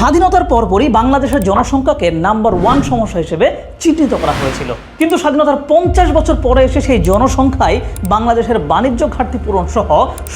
স্বাধীনতার পরপরই বাংলাদেশের জনসংখ্যাকে নাম্বার ওয়ান সমস্যা হিসেবে চিহ্নিত করা হয়েছিল। কিন্তু স্বাধীনতার পঞ্চাশ বছর পরে এসে সেই জনসংখ্যাই বাংলাদেশের বাণিজ্য ঘাটতি পূরণ সহ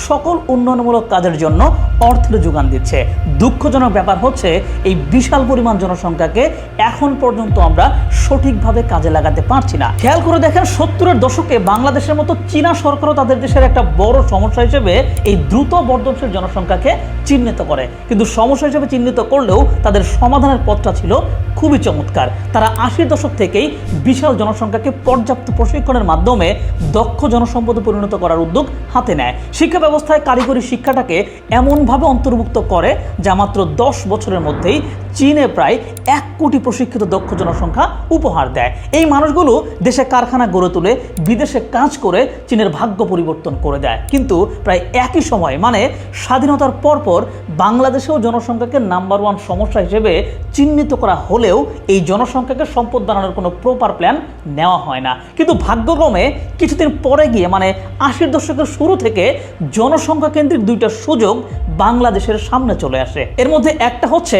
সকল উন্নয়নমূলক কাজের জন্য অর্থের যোগান দিচ্ছে। দুঃখজনক ব্যাপার হচ্ছে, এই বিশাল পরিমাণ জনসংখ্যাকে এখন পর্যন্ত আমরা সঠিকভাবে কাজে লাগাতে পারছি না। খেয়াল করে দেখেন, সত্তরের দশকে বাংলাদেশের মতো চীনা সরকারও তাদের দেশের একটা বড় সমস্যা হিসেবে এই দ্রুত বর্ধনশীল জনসংখ্যাকে চিহ্নিত করে। কিন্তু সমস্যা হিসেবে চিহ্নিত করলেও তাদের সমাধানের পথটা ছিল খুবই চমৎকার। তারা আশির দশক থেকেই বিশাল জনসংখ্যাকে পর্যাপ্ত প্রশিক্ষণের মাধ্যমে দক্ষ জনসম্পদে পরিণত করার উদ্যোগ হাতে নেয়। শিক্ষা ব্যবস্থায় কারিগরি শিক্ষাটাকে এমনভাবে অন্তর্ভুক্ত করে যা মাত্র দশ বছরের মধ্যেই চীনে প্রায় এক কোটি প্রশিক্ষিত দক্ষ জনসংখ্যা উপহার দেয়। এই মানুষগুলো দেশে কারখানা গড়ে তুলে বিদেশে কাজ করে চীনের ভাগ্য পরিবর্তন করে দেয়। কিন্তু প্রায় একই সময় মানে স্বাধীনতার পরপর বাংলাদেশেও জনসংখ্যাকে নাম্বার ওয়ান সমস্যা হিসেবে চিহ্নিত করা হলেও এই জনসংখ্যাকে সম্পদ বানানোর কোনো প্রপার প্ল্যান নেওয়া হয় না। কিন্তু ভাগ্যক্রমে কিছুদিন পরে গিয়ে মানে আশির দশকের শুরু থেকে জনসংখ্যা কেন্দ্রিক দুইটা সুযোগ বাংলাদেশের সামনে চলে আসে। এর মধ্যে একটা হচ্ছে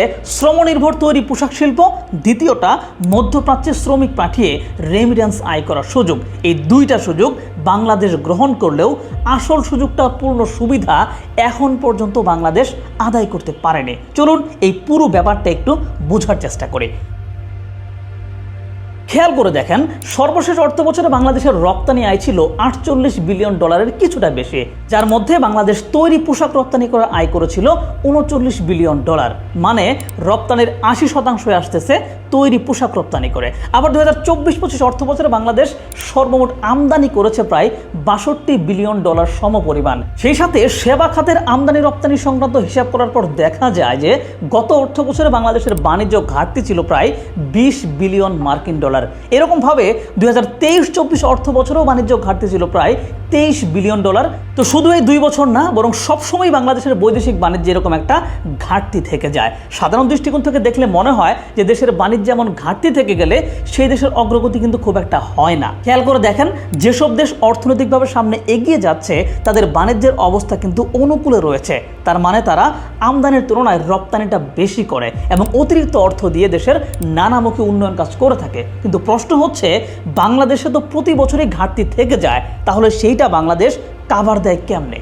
শ্রমনির্ভর তৈরি পোশাক শিল্প, দ্বিতীয়টা মধ্যপ্রাচ্যে শ্রমিক পাঠিয়ে রেমিডেন্স আয় করার সুযোগ। এই দুইটা সুযোগ বাংলাদেশ গ্রহণ করলেও আসল সুযোগটা, পূর্ণ সুবিধা এখন পর্যন্ত বাংলাদেশ আদায় করতে পারেনি। চলুন এই পুরো ব্যাপারটা একটু বোঝার চেষ্টা করি। খেয়াল করে দেখেন, সর্বশেষ অর্থ বছরে বাংলাদেশের রপ্তানি আয় ছিল আটচল্লিশ বিলিয়ন ডলারের কিছুটা বেশি, যার মধ্যে বাংলাদেশ তৈরি পোশাক রপ্তানি করার আয় করেছিল উনচল্লিশ বিলিয়ন ডলার। মানে রপ্তানির আশি শতাংশ আসতেছে তৈরি পোশাক রপ্তানি করে। আবার দু হাজার চব্বিশ পঁচিশ অর্থ বছরে বাংলাদেশ সর্বমোট আমদানি করেছে প্রায় বাষট্টি বিলিয়ন ডলার সমপরিমাণ। সেই সাথে সেবা খাতের আমদানি রপ্তানি সংক্রান্ত হিসাব করার পর দেখা যায় যে, গত অর্থ বছরে বাংলাদেশের বাণিজ্য ঘাটতি ছিল প্রায় বিশ বিলিয়ন মার্কিন ডলার। এরকমভাবে দুই হাজার তেইশ চব্বিশ অর্থ বছরেও বাণিজ্য ঘাটতি ছিল প্রায় তেইশ বিলিয়ন ডলার। তো শুধু এই দুই বছর না, বরং সবসময় বাংলাদেশের বৈদেশিক বাণিজ্যে এরকম একটা ঘাটতি থেকে যায়। সাধারণ দৃষ্টিকোণ থেকে দেখলে মনে হয় যে দেশের বাণিজ্য যেমন ঘাটতি থেকে গেলে সেই দেশের অগ্রগতি কিন্তু খুব একটা হয় না। খেয়াল করে দেখেন, যেসব দেশ অর্থনৈতিকভাবে সামনে এগিয়ে যাচ্ছে, তাদের বাণিজ্যের অবস্থা কিন্তু অনুকূলে রয়েছে। তার মানে তারা আমদানির তুলনায় রপ্তানিটা বেশি করে এবং অতিরিক্ত অর্থ দিয়ে দেশের নানামুখী উন্নয়ন কাজ করে থাকে। কিন্তু প্রশ্ন হচ্ছে, বাংলাদেশে তো প্রতি বছরই ঘাটতি থেকে যায়, তাহলে সেইটা বাংলাদেশ কাভার দেয় কেমনে?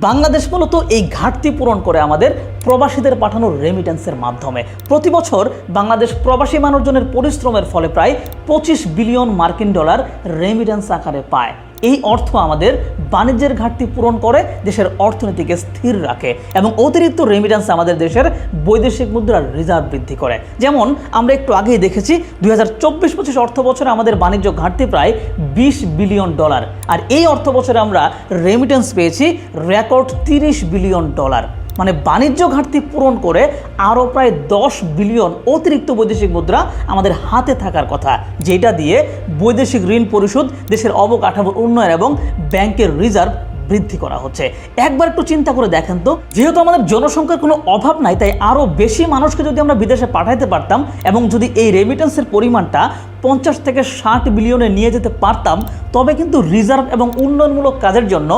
বাংলাদেশ মূলত এই ঘাটতি পূরণ করে আমাদের প্রবাসীদের পাঠানো রেমিটেন্সের মাধ্যমে। প্রতি বছর বাংলাদেশ প্রবাসী মানুষজনের পরিশ্রমের ফলে প্রায় পঁচিশ বিলিয়ন মার্কিন ডলার রেমিটেন্স আকারে পায়। এই অর্থ আমাদের বাণিজ্যের ঘাটতি পূরণ করে, দেশের অর্থনীতিকে স্থির রাখে এবং অতিরিক্ত রেমিটেন্স আমাদের দেশের বৈদেশিক মুদ্রার রিজার্ভ বৃদ্ধি করে। যেমন, আমরা একটু আগেই দেখেছি, দুই হাজার চব্বিশ পঁচিশ অর্থ বছরে আমাদের বাণিজ্য ঘাটতি প্রায় বিশ বিলিয়ন ডলার আর এই অর্থ বছরে আমরা রেমিটেন্স পেয়েছি রেকর্ড তিরিশ বিলিয়ন ডলার মানে বাণিজ্য ঘাটতি পূরণ করে আরও প্রায় দশ বিলিয়ন অতিরিক্ত বৈদেশিক মুদ্রা আমাদের হাতে থাকার কথা, যেটা দিয়ে বৈদেশিক ঋণ পরিশোধ দেশের অবকাঠামোর উন্নয়ন এবং ব্যাংকের রিজার্ভ বৃদ্ধি করা হচ্ছে। একবার একটু চিন্তা করে দেখেন তো, যেহেতু আমাদের জনসংখ্যার কোনো অভাব নাই, তাই আরও বেশি মানুষকে যদি আমরা বিদেশে পাঠাইতে পারতাম এবং যদি এই রেমিটেন্সের পরিমাণটা পঞ্চাশ থেকে ষাট বিলিয়নে নিয়ে যেতে পারতাম, তবে কিন্তু রিজার্ভ এবং উন্নয়নমূলক কাজের জন্য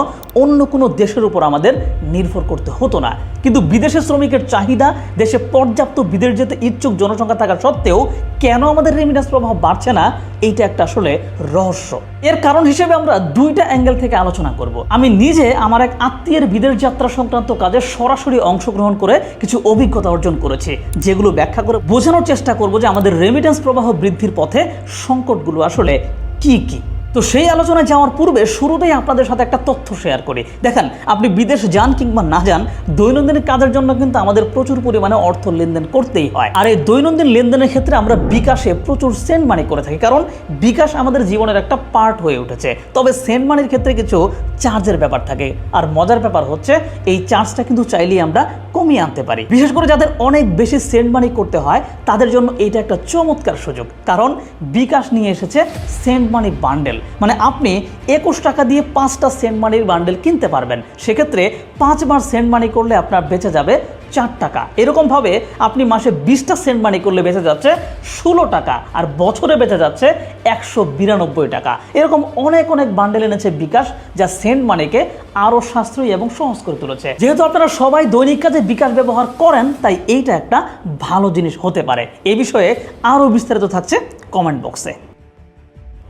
অন্য কোনো দেশের উপর আমাদের নির্ভর করতে হতো না। কিন্তু বিদেশে শ্রমিকের চাহিদা, দেশে পর্যাপ্ত বিদেশ যেতে ইচ্ছুক জনসংখ্যা থাকা সত্ত্বেও কেন আমাদের রেমিটেন্স প্রভাব বাড়ছে না? এইটা একটা আসলে রহস্য। এর কারণ হিসেবে আমরা দুইটা অ্যাঙ্গেল থেকে আলোচনা করব। আমি নিজে আমার এক আত্মীয়ের বিদেশ যাত্রা সংক্রান্ত কাজে সরাসরি অংশগ্রহণ করে কিছু অভিজ্ঞতা অর্জন করেছি, যেগুলো ব্যাখ্যা করে বোঝানোর চেষ্টা করব যে আমাদের রেমিটেন্স প্রবাহ বৃদ্ধির পথে সংকটগুলো আসলে কি কি? তো সেই আলোচনায় যাওয়ার পূর্বে শুরুতেই আপনাদের সাথে একটা তথ্য শেয়ার করি। দেখেন, আপনি বিদেশ যান কিংবা না যান, দৈনন্দিন কাজের জন্য কিন্তু আমাদের প্রচুর পরিমাণে অর্থ লেনদেন করতেই হয়। আর এই দৈনন্দিন লেনদেনের ক্ষেত্রে আমরা বিকাশে প্রচুর সেন্ট মানি করে থাকি। কারণ বিকাশ আমাদের জীবনের একটা পার্ট হয়ে উঠেছে। তবে সেন্ট মানির ক্ষেত্রে কিছু চার্জের ব্যাপার থাকে। আর মজার ব্যাপার হচ্ছে, এই চার্জটা কিন্তু চাইলেই আমরা কমিয়ে আনতে পারি। বিশেষ করে যাদের অনেক বেশি সেন্ট মানি করতে হয়, তাদের জন্য এটা একটা চমৎকার সুযোগ। কারণ বিকাশ নিয়ে এসেছে সেন্ট মানি বান্ডেল মানে আপনি একুশ টাকা দিয়ে পাঁচটা সেন্ট মানির বান্ডেল কিনতে পারবেন। সেক্ষেত্রে পাঁচবার সেন্ট মানি করলে আপনার বেঁচে যাবে চার টাকা। এরকমভাবে আপনি মাসে বিশটা সেন্ট মানি করলে বেঁচে যাচ্ছে ষোলো টাকা আর বছরে বেঁচে যাচ্ছে একশো বিরানব্বই টাকা। এরকম অনেক অনেক বান্ডেল এনেছে বিকাশ যা সেন্ট মানিকে আরও সাশ্রয়ী এবং সহজ করে তুলেছে। যেহেতু আপনারা সবাই দৈনিক কাজে বিকাশ ব্যবহার করেন, তাই এইটা একটা ভালো জিনিস হতে পারে। এ বিষয়ে আরও বিস্তারিত থাকছে কমেন্ট বক্সে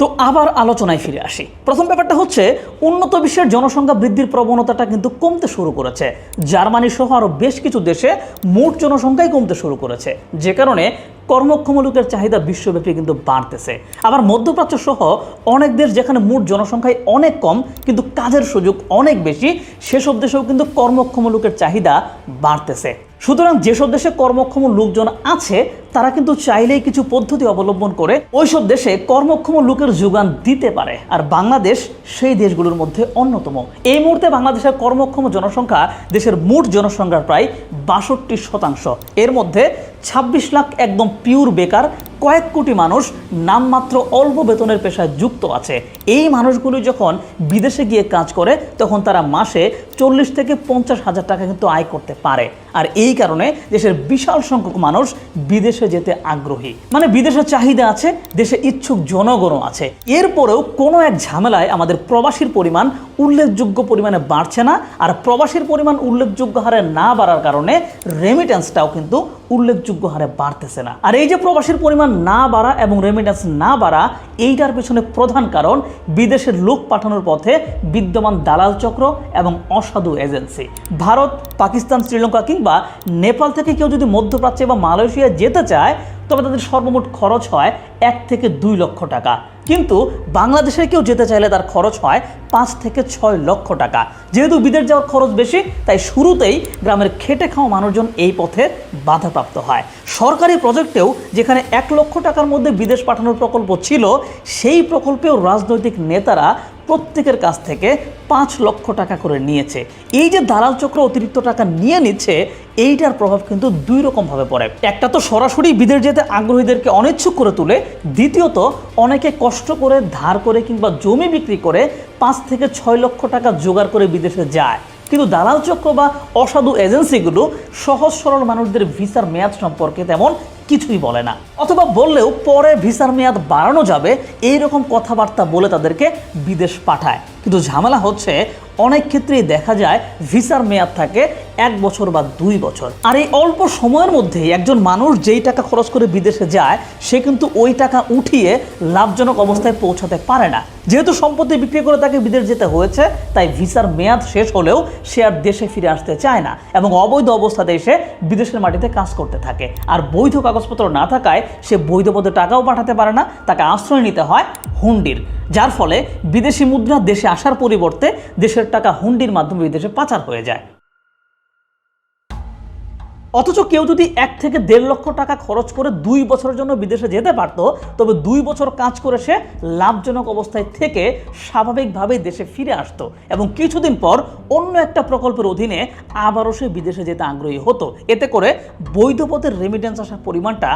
তো আবার আলোচনায় ফিরে আসি। প্রথম ব্যাপারটা হচ্ছে, উন্নত বিশ্বের জনসংখ্যা বৃদ্ধির প্রবণতাটা কিন্তু কমতে শুরু করেছে। জার্মানি সহ আরও বেশ কিছু দেশে মোট জনসংখ্যাই কমতে শুরু করেছে। যে কারণে কর্মক্ষম লোকের চাহিদা বিশ্বব্যাপী কিন্তু বাড়তেছে। আবার মধ্যপ্রাচ্য সহ অনেক দেশ যেখানে মোট জনসংখ্যায় অনেক কম, কিন্তু কাজের সুযোগ অনেক বেশি, সেসব দেশেও কিন্তু কর্মক্ষম লোকের চাহিদা বাড়তেছে। সুতরাং যেসব দেশে কর্মক্ষম লোকজন আছে, তারা কিন্তু চাইলেই কিছু পদ্ধতি অবলম্বন করে ওইসব দেশে কর্মক্ষম লোকের যোগান দিতে পারে। আর বাংলাদেশ সেই দেশগুলোর মধ্যে অন্যতম। এই মুহূর্তে বাংলাদেশের কর্মক্ষম জনসংখ্যা দেশের মোট জনসংখ্যার প্রায় বাষট্টি শতাংশ। এর মধ্যে ছাব্বিশ লাখ একদম পিওর বেকার কয়েক কোটি মানুষ নামমাত্র অল্প বেতনের পেশায় যুক্ত আছে। এই মানুষগুলো যখন বিদেশে গিয়ে কাজ করে, তখন তারা মাসে চল্লিশ থেকে পঞ্চাশ হাজার টাকা কিন্তু আয় করতে পারে। আর এই কারণে দেশের বিশাল সংখ্যক মানুষ বিদেশে যেতে আগ্রহী। মানে বিদেশে চাহিদা আছে, দেশে ইচ্ছুক জনগণও আছে। এরপরেও কোনো এক ঝামেলায় আমাদের প্রবাসীর পরিমাণ উল্লেখযোগ্য পরিমাণে বাড়ছে না। আর প্রবাসীর পরিমাণ উল্লেখযোগ্য হারে না বাড়ার কারণে রেমিটেন্সটাও কিন্তু উল্লেখযোগ্য হারে বাড়তেছে না। আর এই যে প্রবাসীর পরিমাণ না বাড়া এবং রেমিটেন্স না বাড়া, এইটার পেছনে প্রধান কারণ বিদেশের লোক পাঠানোর পথে বিদ্যমান দালাল চক্র এবং অসাধু এজেন্সি। ভারত, পাকিস্তান, শ্রীলঙ্কা কিংবা নেপাল থেকে কেউ যদি মধ্যপ্রাচ্যে বা মালয়েশিয়া যেতে চায়, তবে তাদের সর্বমোট খরচ হয় এক থেকে দুই লক্ষ টাকা। কিন্তু বাংলাদেশে কেউ যেতে চাইলে তার খরচ হয় পাঁচ থেকে ছয় লক্ষ টাকা। যেহেতু বিদেশ যাওয়ার খরচ বেশি, তাই শুরুতেই গ্রামের খেটে খাওয়া মানুষজন এই পথে বাধাপ্রাপ্ত হয়। সরকারি প্রজেক্টেও যেখানে এক লক্ষ টাকার মধ্যে বিদেশ পাঠানোর প্রকল্প ছিল, সেই প্রকল্পেও রাজনৈতিক নেতারা প্রত্যেকের কাছ থেকে পাঁচ লক্ষ টাকা করে নিয়েছে। এই যে দালাল চক্র অতিরিক্ত টাকা নিয়ে নিচ্ছে এইটার প্রভাব কিন্তু দুই রকমভাবে পড়ে। একটা তো সরাসরি বিদেশ যেতে আগ্রহীদেরকে অনিচ্ছুক করে তুলে, দ্বিতীয়ত অনেকে কষ্ট করে ধার করে কিংবা জমি বিক্রি করে পাঁচ থেকে ছয় লক্ষ টাকা জোগাড় করে বিদেশে যায়। কিন্তু দালাল চক্র বা অসাধু এজেন্সিগুলো সহজ সরল মানুষদের ভিসার মেয়াদ সম্পর্কে তেমন কিছুই বলে না। অথবা বললেও পরে ভিসার মেয়াদ বাড়ানো যাবে এই রকম কথাবার্তা বলে তাদেরকে বিদেশ পাঠায়। কিন্তু ঝামেলা হচ্ছে অনেক ক্ষেত্রেই দেখা যায় ভিসার মেয়াদ থাকে এক বছর বা দুই বছর। আর এই অল্প সময়ের মধ্যেই একজন মানুষ যেই টাকা খরচ করে বিদেশে যায়, সে কিন্তু ওই টাকা উঠিয়ে লাভজনক অবস্থায় পৌঁছাতে পারে না। যেহেতু সম্পত্তি বিক্রি করে তাকে বিদেশ যেতে হয়েছে, তাই ভিসার মেয়াদ শেষ হলেও সে আর দেশে ফিরে আসতে চায় না এবং অবৈধ অবস্থাতে এসে বিদেশের মাটিতে কাজ করতে থাকে। আর বৈধ কাগজপত্র না থাকায় সে বৈধ পদে টাকাও পাঠাতে পারে না, তাকে আশ্রয় নিতে হয় হুন্ডির। যার ফলে বিদেশি মুদ্রা দেশে আসার পরিবর্তে দেশের টাকা হুন্ডির মাধ্যমে বিদেশে পাচার হয়ে যায়। অথচ কেউ যদি এক থেকে দেড় লক্ষ টাকা খরচ করে দুই বছরের জন্য বিদেশে যেতে পারত, তবে দুই বছর কাজ করে সে লাভজনক অবস্থায় থেকে স্বাভাবিকভাবেই দেশে ফিরে আসতো এবং কিছুদিন পর অন্য একটা প্রকল্পের অধীনে আবারও সে বিদেশে যেতে আগ্রহী হতো। এতে করে বৈধ পথের রেমিটেন্স আসার পরিমাণটা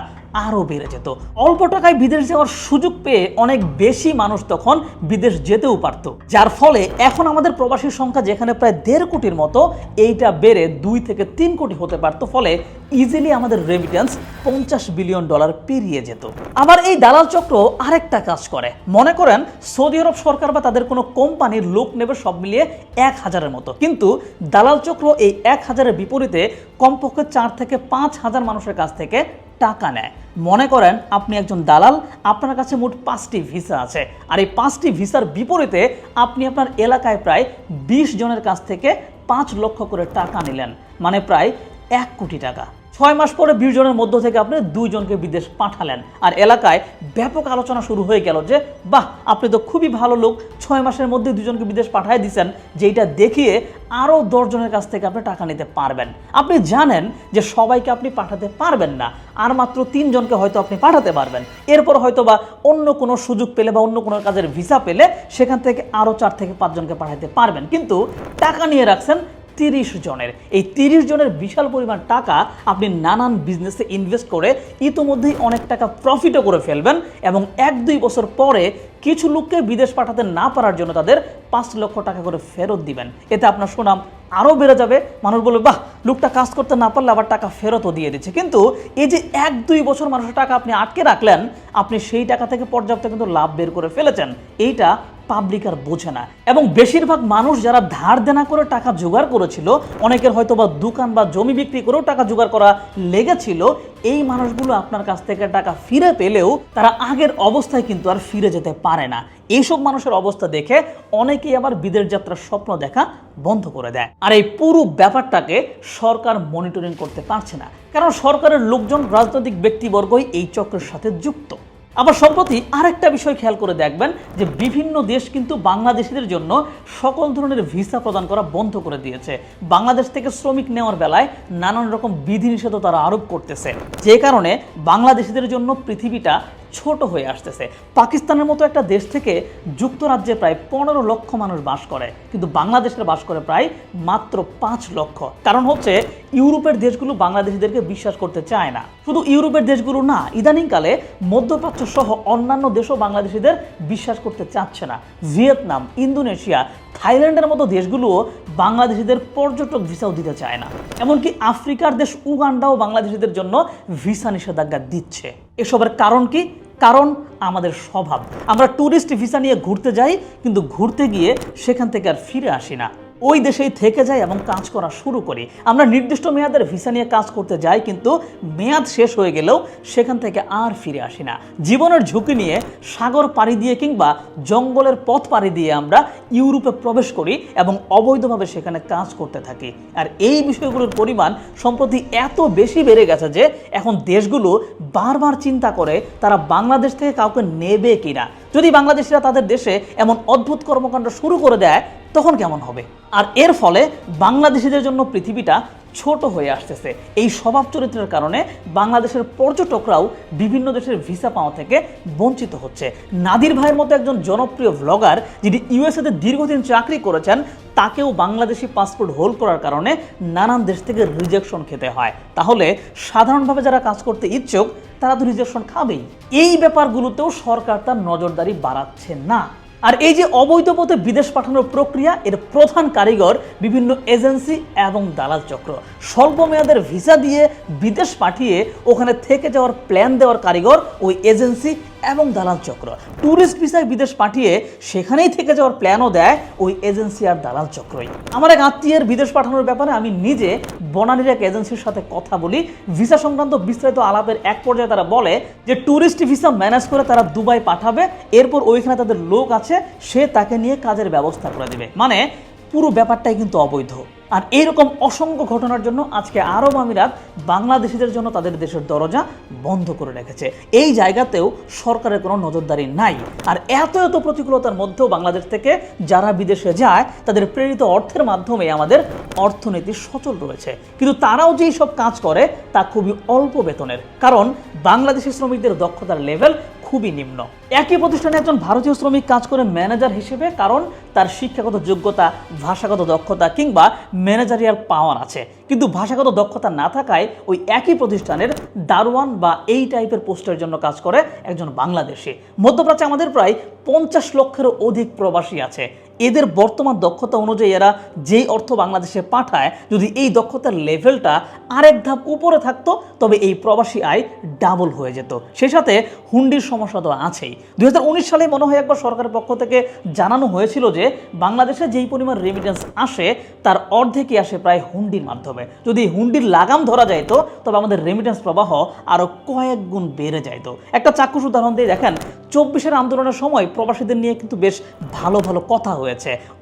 আরও বেড়ে যেত। অল্প টাকায় বিদেশ যাওয়ার সুযোগ পেয়ে অনেক বেশি মানুষ তখন বিদেশ যেতেও পারত। যার ফলে এখন আমাদের প্রবাসীর সংখ্যা যেখানে প্রায় দেড় কোটির মতো, এইটা বেড়ে দুই থেকে তিন কোটি হতে পারত ফলে ইজিলি আমাদের রেমিটেন্স পঞ্চাশ বিলিয়ন ডলার পেরিয়ে যেত। আবার এই দালাল চক্র আরেকটা কাজ করে। মনে করেন, সৌদি আরব সরকার বা তাদের কোনো কোম্পানির লোক নেবে সব মিলিয়ে এক হাজারের মতো। কিন্তু দালাল চক্র এই এক হাজারের বিপরীতে কমপক্ষে চার থেকে পাঁচ হাজার মানুষের কাছ থেকে টাকা নেয়। মনে করেন, আপনি একজন দালাল, আপনার কাছে মোট পাঁচটি ভিসা আছে। আর এই পাঁচটি ভিসার বিপরীতে আপনি আপনার এলাকায় প্রায় বিশ জনের কাছ থেকে পাঁচ লক্ষ করে টাকা নিলেন। মানে প্রায় এক কোটি টাকা। ছয় মাস পরে বিশ জনের মধ্য থেকে আপনি দুইজনকে বিদেশ পাঠালেন। আর এলাকায় ব্যাপক আলোচনা শুরু হয়ে গেল যে, বাহ, আপনি তো খুবই ভালো লোক। ছয় মাসের মধ্যে দুজনকে বিদেশ পাঠিয়ে দিচ্ছেন যে যেটা দেখিয়ে আরও দশজনের কাছ থেকে আপনি টাকা নিতে পারবেন। আপনি জানেন যে সবাইকে আপনি পাঠাতে পারবেন না। আর মাত্র তিনজনকে হয়তো আপনি পাঠাতে পারবেন। এরপর হয়তো বা অন্য কোনো সুযোগ পেলে বা অন্য কোনো কাজের ভিসা পেলে সেখান থেকে আরও চার থেকে পাঁচজনকে পাঠাতে পারবেন। কিন্তু টাকা নিয়ে রাখছেন তিরিশ জনের। এই তিরিশ জনের বিশাল পরিমাণ টাকা আপনি নানান বিজনেসে ইনভেস্ট করে ইতোমধ্যেই অনেক টাকা প্রফিটও করে ফেলবেন এবং এক দুই বছর পরে কিছু লোককে বিদেশ পাঠাতে না পারার জন্য তাদের পাঁচ লক্ষ টাকা করে ফেরত দিবেন। এতে আপনার সুনাম আরও বেড়ে যাবে। মানুষ বলবে, বাহ, লোকটা কাজ করতে না পারলে আবার টাকা ফেরতও দিয়ে দিচ্ছে। কিন্তু এই যে এক দুই বছর মানুষের টাকা আপনি আটকে রাখলেন, আপনি সেই টাকা থেকে পর্যাপ্ত কিন্তু লাভ বের করে ফেলেছেন। এইটা পাবলিক আর বোঝে না। এবং বেশিরভাগ মানুষ যারা ধার দেনা করে টাকা জোগাড় করেছিল, অনেকের হয়তো বা দোকান বা জমি বিক্রি করেও টাকা জোগাড় করা লেগেছিল, এই মানুষগুলো আপনার কাছ থেকে টাকা ফিরে পেলেও তারা আগের অবস্থায় কিন্তু আর ফিরে যেতে পারে না। এইসব মানুষের অবস্থা দেখে অনেকেই আবার বিদেশ যাত্রার স্বপ্ন দেখা বন্ধ করে দেয়। আর এই পুরো ব্যাপারটাকে সরকার মনিটরিং করতে পারছে না। কারণ সরকারের লোকজন রাজনৈতিক ব্যক্তিবর্গই এই চক্রের সাথে যুক্ত। আবার সম্প্রতি আরেকটা বিষয় খেয়াল করে দেখবেন যে বিভিন্ন দেশ কিন্তু বাংলাদেশিদের জন্য সকল ধরনের ভিসা প্রদান করা বন্ধ করে দিয়েছে। বাংলাদেশ থেকে শ্রমিক নেওয়ার বেলায় নানান রকম বিধিনিষেধও তারা আরোপ করতেছে। যে কারণে বাংলাদেশিদের জন্য পৃথিবীটা ছোট হয়ে আসতেছে। পাকিস্তানের মতো একটা দেশ থেকে যুক্তরাজ্যে প্রায় পনেরো লক্ষ মানুষ বাস করে, কিন্তু বাংলাদেশের বাস করে প্রায় মাত্র পাঁচ লক্ষ। কারণ হচ্ছে, ইউরোপের দেশগুলো বাংলাদেশিদেরকে বিশ্বাস করতে চায় না। শুধু ইউরোপের দেশগুলো না, ইদানিংকালে মধ্যপ্রাচ্য সহ অন্যান্য দেশও বাংলাদেশিদের বিশ্বাস করতে চাচ্ছে না। ভিয়েতনাম, ইন্দোনেশিয়া, থাইল্যান্ডের মতো দেশগুলোও বাংলাদেশিদের পর্যটক ভিসাও দিতে চায় না। এমনকি আফ্রিকার দেশ উগান্ডাও বাংলাদেশিদের জন্য ভিসা নিষেধাজ্ঞা দিচ্ছে। এসবের কারণ কি? কারণ আমাদের স্বভাব। আমরা ট্যুরিস্ট ভিসা নিয়ে ঘুরতে যাই, কিন্তু ঘুরতে গিয়ে সেখান থেকে আর ফিরে আসি না। ওই দেশেই থেকে যাই এবং কাজ করা শুরু করি। আমরা নির্দিষ্ট মেয়াদের ভিসা নিয়ে কাজ করতে যাই, কিন্তু মেয়াদ শেষ হয়ে গেলেও সেখান থেকে আর ফিরে আসি না। জীবনের ঝুঁকি নিয়ে সাগর পাড়ি দিয়ে কিংবা জঙ্গলের পথ পাড়ি দিয়ে আমরা ইউরোপে প্রবেশ করি এবং অবৈধভাবে সেখানে কাজ করতে থাকি। আর এই বিষয়গুলোর পরিমাণ সম্প্রতি এত বেশি বেড়ে গেছে যে এখন দেশগুলো বারবার চিন্তা করে তারা বাংলাদেশ থেকে কাউকে নেবে কিনা। যদি বাংলাদেশিরা তাদের দেশে এমন অদ্ভুত কর্মকাণ্ড শুরু করে দেয় তখন কেমন হবে? আর এর ফলে বাংলাদেশিদের জন্য পৃথিবীটা ছোট হয়ে আসতেছে। এই স্বভাব চরিত্রের কারণে বাংলাদেশের পর্যটকরাও বিভিন্ন দেশের ভিসা পাওয়া থেকে বঞ্চিত হচ্ছে। নাদির ভাইয়ের মতো একজন জনপ্রিয় ব্লগার যিনি ইউএসএতে দীর্ঘদিন চাকরি করেছেন, তাকেও বাংলাদেশি পাসপোর্ট হোল্ড করার কারণে নানান দেশ থেকে রিজেকশন খেতে হয়। তাহলে সাধারণভাবে যারা কাজ করতে ইচ্ছুক, তারা তো রিজেকশন খাবেই। এই ব্যাপারগুলোতেও সরকার তার নজরদারি বাড়াচ্ছে না। আর এই যে অবৈধ পথে বিদেশ পাঠানোর প্রক্রিয়া, এর প্রধান কারিগর বিভিন্ন এজেন্সি এবং দালাল চক্র। স্বল্প মেয়াদের ভিসা দিয়ে বিদেশ পাঠিয়ে ওখানে থেকে যাওয়ার প্ল্যান দেওয়ার কারিগর ওই এজেন্সি এবং দালাল চক্র। ট্যুরিস্ট ভিসায় বিদেশ পাঠিয়ে সেখানেই থেকে যাওয়ার প্ল্যানও দেয় ওই এজেন্সি আর দালাল চক্রই। আমার এক আত্মীয়ের বিদেশ পাঠানোর ব্যাপারে আমি নিজে বনানীর এক এজেন্সির সাথে কথা বলি। ভিসা সংক্রান্ত বিস্তারিত আলাপের এক পর্যায়ে তারা বলে যে ট্যুরিস্ট ভিসা ম্যানেজ করে তারা দুবাই পাঠাবে, এরপর ওইখানে তাদের লোক আছে, সে তাকে নিয়ে কাজের ব্যবস্থা করে দেবে। মানে পুরো ব্যাপারটাই কিন্তু অবৈধ। আর এইরকম অসংখ্য ঘটনার জন্য আজকে আরব আমিরাত বাংলাদেশিদের জন্য তাদের দেশের দরজা বন্ধ করে রেখেছে। এই জায়গাতেও সরকারের কোনো নজরদারি নাই। আর এত এত প্রতিকূলতার মধ্যেও বাংলাদেশ থেকে যারা বিদেশে যায়, তাদের প্রেরিত অর্থের মাধ্যমে আমাদের অর্থনীতি সচল রয়েছে। কিন্তু তারাও যেই সব কাজ করে, তা খুবই অল্প বেতনের। কারণ বাংলাদেশি শ্রমিকদের দক্ষতার লেভেল খুবই নিম্ন। একই প্রতিষ্ঠানে একজন ভারতীয় শ্রমিক কাজ করে ম্যানেজার হিসেবে, কারণ তার শিক্ষাগত যোগ্যতা, ভাষাগত দক্ষতা কিংবা ম্যানেজারিয়াল পাওয়ার আছে। কিন্তু ভাষাগত দক্ষতা না থাকায় ওই একই প্রতিষ্ঠানের দারোয়ান বা এই টাইপের পোস্টের জন্য কাজ করে একজন বাংলাদেশি। মধ্যপ্রাচ্যে আমাদের প্রায় পঞ্চাশ লক্ষেরও অধিক প্রবাসী আছে। এদের বর্তমান দক্ষতা অনুযায়ী এরা যেই অর্থ বাংলাদেশে পাঠায়, যদি এই দক্ষতার লেভেলটা আরেক ধাপ উপরে থাকতো, তবে এই প্রবাসী আয় ডাবল হয়ে যেত। সেই সাথে হুন্ডির সমস্যা তো আছেই। দু হাজার উনিশ সালে মনে হয় একবার সরকারের পক্ষ থেকে জানানো হয়েছিল যে, বাংলাদেশে যেই পরিমাণ রেমিটেন্স আসে, তার অর্ধেকই আসে প্রায় হুন্ডির মাধ্যমে। যদি হুন্ডির লাগাম ধরা যাইত, তবে আমাদের রেমিটেন্স প্রবাহ আরও কয়েক গুণ বেড়ে যাইত। একটা চাক্ষুষ উদাহরণ দিয়ে দেখেন, চব্বিশের আন্দোলনের সময় প্রবাসীদের নিয়ে কিন্তু বেশ ভালো ভালো কথা হয়েছে।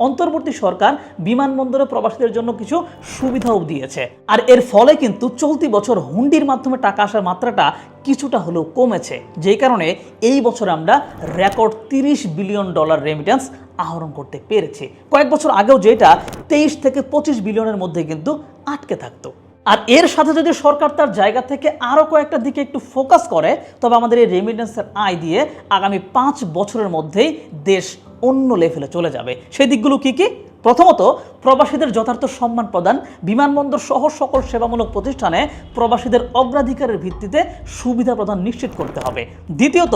অন্তর্বর্তী সরকার বিমানবন্দরে প্রবাসীদের জন্য কিছু সুবিধাও দিয়েছে। আর এর ফলে কিন্তু চলতি বছর হুন্ডির মাধ্যমে টাকা আসার মাত্রাটা কিছুটা হলেও কমেছে। যেই কারণে এই বছর আমরা রেকর্ড তিরিশ বিলিয়ন ডলার রেমিটেন্স আহরণ করতে পেরেছি। কয়েক বছর আগেও যেটা তেইশ থেকে পঁচিশ বিলিয়নের মধ্যে কিন্তু আটকে থাকতো। আর এর সাথে যদি সরকার তার জায়গা থেকে আরও কয়েকটা দিকে একটু ফোকাস করে, তবে আমাদের এই রেমিটেন্সের আয় দিয়ে আগামী পাঁচ বছরের মধ্যেই দেশ অন্য লেভেলে চলে যাবে। সেই দিকগুলো কি কি? প্রথমত, প্রবাসীদের যথার্থ সম্মান প্রদান, বিমানবন্দর সহ সকল সেবামূলক প্রতিষ্ঠানে প্রবাসীদের অগ্রাধিকারের ভিত্তিতে সুবিধা প্রদান নিশ্চিত করতে হবে। দ্বিতীয়ত,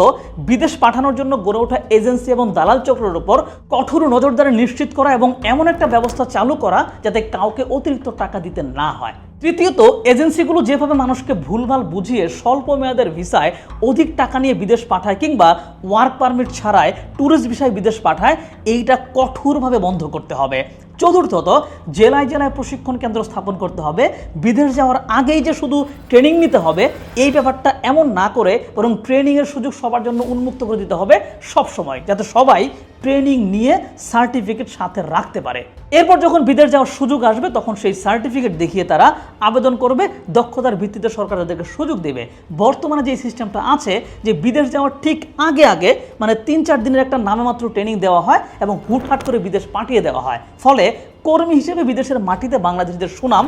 বিদেশ পাঠানোর জন্য গড়ে ওঠা এজেন্সি এবং দালাল চক্রের উপর কঠোর নজরদারি নিশ্চিত করা এবং এমন একটা ব্যবস্থা চালু করা যাতে কাউকে অতিরিক্ত টাকা দিতে না হয়। তৃতীয়ত, এজেন্সিগুলো যেভাবে মানুষকে ভুলভাল বুঝিয়ে স্বল্প মেয়াদের ভিসায় অধিক টাকা নিয়ে বিদেশ পাঠায় কিংবা ওয়ার্ক পারমিট ছাড়ায় ট্যুরিস্ট ভিসায় বিদেশ পাঠায়, এইটা কঠোরভাবে বন্ধ করতে হবে। চতুর্থত, জেলায় জেলায় প্রশিক্ষণ কেন্দ্র স্থাপন করতে হবে। বিদেশ যাওয়ার আগেই যে শুধু ট্রেনিং নিতে হবে, এই ব্যাপারটা এমন না করে বরং ট্রেনিংয়ের সুযোগ সবার জন্য উন্মুক্ত করে দিতে হবে সব সময় যাতে সবাই ট্রেনিং নিয়ে সার্টিফিকেট সাথে রাখতে পারে। এরপর যখন বিদেশ যাওয়ার সুযোগ আসবে, তখন সেই সার্টিফিকেট দেখিয়ে তারা আবেদন করবে, দক্ষতার ভিত্তিতে সরকার তাদেরকে সুযোগ দেবে। বর্তমানে যে সিস্টেমটা আছে, যে বিদেশ যাওয়ার ঠিক আগে আগে মানে তিন চার দিনের একটা নামমাত্র ট্রেনিং দেওয়া হয় এবং হুটহাট করে বিদেশ পাঠিয়ে দেওয়া হয়। ফলে কর্মী হিসেবে বিদেশের মাটিতে বাংলাদেশিদের সুনাম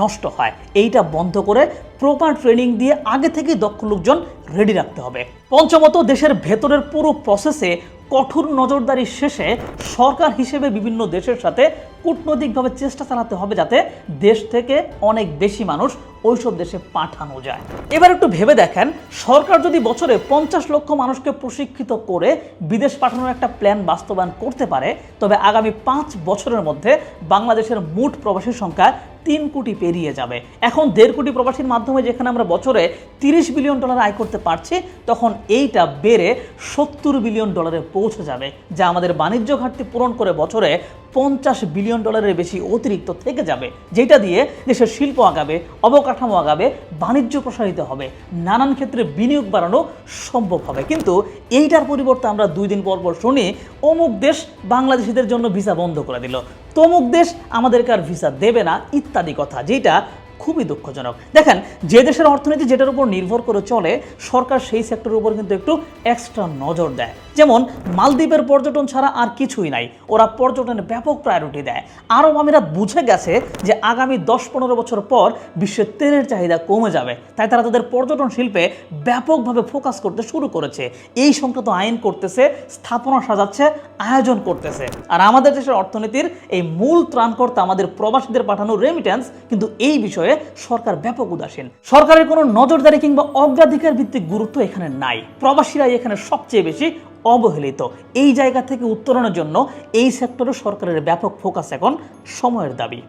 নষ্ট হয়। এইটা বন্ধ করে প্রপার ট্রেনিং দিয়ে আগে থেকেই দক্ষ লোকজন রেডি রাখতে হবে। পঞ্চমত, দেশের ভেতরের পুরো প্রসেসে কঠোর নজরদারি শেষে সরকার হিসেবে বিভিন্ন দেশের সাথে কূটনৈতিকভাবে চেষ্টা চালাতে হবে যাতে দেশ থেকে অনেক বেশি মানুষ ওইসব দেশে পাঠানো যায়। এবার একটু ভেবে দেখেন, সরকার যদি বছরে পঞ্চাশ লক্ষ মানুষকে প্রশিক্ষিত করে বিদেশ পাঠানোর একটা প্ল্যান বাস্তবায়ন করতে পারে, তবে আগামী পাঁচ বছরের মধ্যে বাংলাদেশের মোট প্রবাসীর সংখ্যা তিন কোটি পেরিয়ে যাবে। এখন দেড় কোটি প্রবাসীর মাধ্যমে যেখানে আমরা বছরে তিরিশ বিলিয়ন ডলার আয় করতে পারছি, তখন এইটা বেড়ে সত্তর বিলিয়ন ডলারে পৌঁছে যাবে, যা আমাদের বাণিজ্য ঘাটতি পূরণ করে বছরে পঞ্চাশ বিলিয়ন ডলারের বেশি অতিরিক্ত থেকে যাবে, যেটা দিয়ে দেশের শিল্প আগাবে, অবকাঠামো আগাবে, বাণিজ্য প্রসারিত হবে, নানান ক্ষেত্রে বিনিয়োগ বাড়ানো সম্ভব হবে। কিন্তু এইটার পরিবর্তে আমরা দুই দিন পর পর শুনি, অমুক দেশ বাংলাদেশিদের জন্য ভিসা বন্ধ করে দিল, তমুক দেশ আমাদেরকে আর ভিসা দেবে না, ইত্যাদি কথা, যেটা খুবই দুঃখজনক। দেখেন, যে দেশের অর্থনীতি যেটার উপর নির্ভর করে চলে, সরকার সেই সেক্টরের উপর কিন্তু একটু এক্সট্রা নজর দেয়। যেমন, মালদ্বীপের পর্যটন ছাড়া আর কিছুই নাই। ওরা পর্যটনের ব্যাপক প্রায়োরিটি দেয়। আরব আমিরাত বুঝে গেছে যে আগামী দশ পনেরো বছর পর বিশ্বের তেলের চাহিদা কমে যাবে। তাই তারা তাদের পর্যটন শিল্পে ব্যাপকভাবে ফোকাস করতে শুরু করেছে। এই সংক্রান্ত আইন করতেছে, স্থাপনা সাজাচ্ছে, আয়োজন করতেছে। আর আমাদের দেশের অর্থনীতির এই মূল ত্রাণকর্তা আমাদের প্রবাসীদের পাঠানো রেমিটেন্স কিন্তু এই বিষয়ে সরকার ব্যাপক উদাসীন। সরকারের কোনো নজরদারি কিংবা অগ্রাধিকার ভিত্তিক গুরুত্ব এখানে নাই। প্রবাসীরাই এখানে সবচেয়ে বেশি অবহেলিত। এই জায়গা থেকে উত্তরণের জন্য এই সেক্টরে সরকারের ব্যাপক ফোকাস এখন সময়ের দাবি।